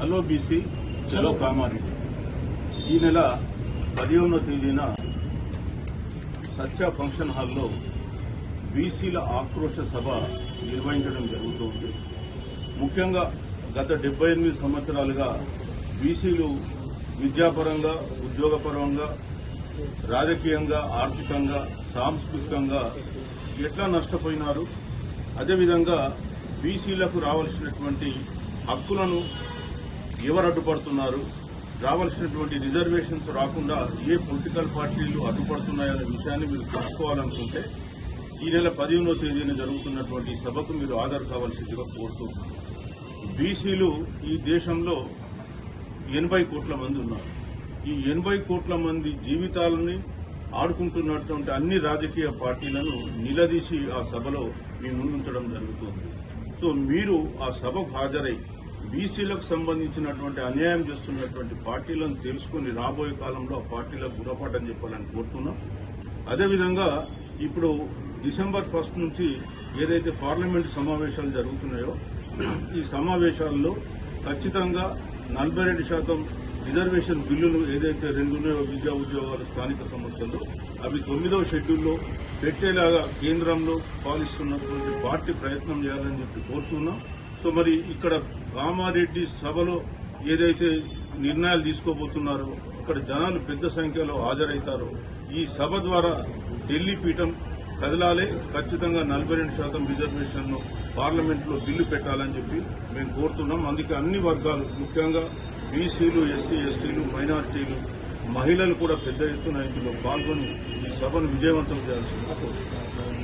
Hello BC చలో కామారెడ్డి. ఈ నెల పదిహేనవ తేదీన సత్య ఫంక్షన్ హాల్లో బీసీల ఆక్రోశ సభ నిర్వహించడం జరుగుతోంది. ముఖ్యంగా గత డెబ్బై ఎనిమిది సంవత్సరాలుగా బీసీలు విద్యాపరంగా ఉద్యోగపరంగా రాజకీయంగా ఆర్థికంగా సాంస్కృతికంగా ఎట్లా నష్టపోయినారు? అదేవిధంగా బీసీలకు రావాల్సినటువంటి హక్కులను ఎవరు అడ్డుపడుతున్నారు రావాల్సినటువంటి రిజర్వేషన్స్ రాకుండా ఏ పొలిటికల్ పార్టీలు అడ్డుపడుతున్నాయనే విషయాన్ని మీరు తెలుసుకోవాలనుకుంటే ఈ నెల పదిహేనో తేదీన జరుగుతున్నటువంటి సభకు మీరు హాజరు కావాల్సిందిగా కోరుతూ బీసీలు ఈ దేశంలో ఎనభై కోట్ల మంది ఉన్నారు. ఈ ఎనభై కోట్ల మంది జీవితాలని ఆడుకుంటున్నటువంటి అన్ని రాజకీయ పార్టీలను నిలదీసి ఆ సభలో మీ ముందుంచడం జరుగుతుంది. సో మీరు ఆ సభకు హాజరై బీసీలకు సంబంధించినటువంటి అన్యాయం చేస్తున్నటువంటి పార్టీలను తెలుసుకుని రాబోయే కాలంలో ఆ పార్టీలకు గుణపాఠం చెప్పాలని కోరుతున్నాం. అదేవిధంగా ఇప్పుడు డిసెంబర్ ఫస్ట్ నుంచి ఏదైతే పార్లమెంట్ సమావేశాలు జరుగుతున్నాయో ఈ సమావేశాల్లో ఖచ్చితంగా నలభై రెండు శాతం రిజర్వేషన్ బిల్లులు ఏదైతే రెండు ఉన్నాయో విద్యా ఉద్యోగాలు స్థానిక సంస్థల్లో అవి తొమ్మిదవ షెడ్యూల్లో పెట్టేలాగా కేంద్రంలో పాలిస్తున్నటువంటి పార్టీ ప్రయత్నం చేయాలని చెప్పి కోరుతున్నాం. సో మరి ఇక్కడ కామారెడ్డి సభలో ఏదైతే నిర్ణయాలు తీసుకోబోతున్నారో అక్కడ జనాలు పెద్ద సంఖ్యలో హాజరవుతారో. ఈ సభ ద్వారా ఢిల్లీ పీఠం కదలాలే. ఖచ్చితంగా నలభై రెండు శాతం రిజర్వేషన్ను పార్లమెంట్లో బిల్లు పెట్టాలని చెప్పి మేము కోరుతున్నాం. అందుకే అన్ని వర్గాలు ముఖ్యంగా బీసీలు ఎస్సీ ఎస్టీలు మైనార్టీలు మహిళలు కూడా పెద్ద ఎత్తున ఇందులో పాల్గొని ఈ సభను విజయవంతం చేయాల్సిందిగా కోరుతున్నాం.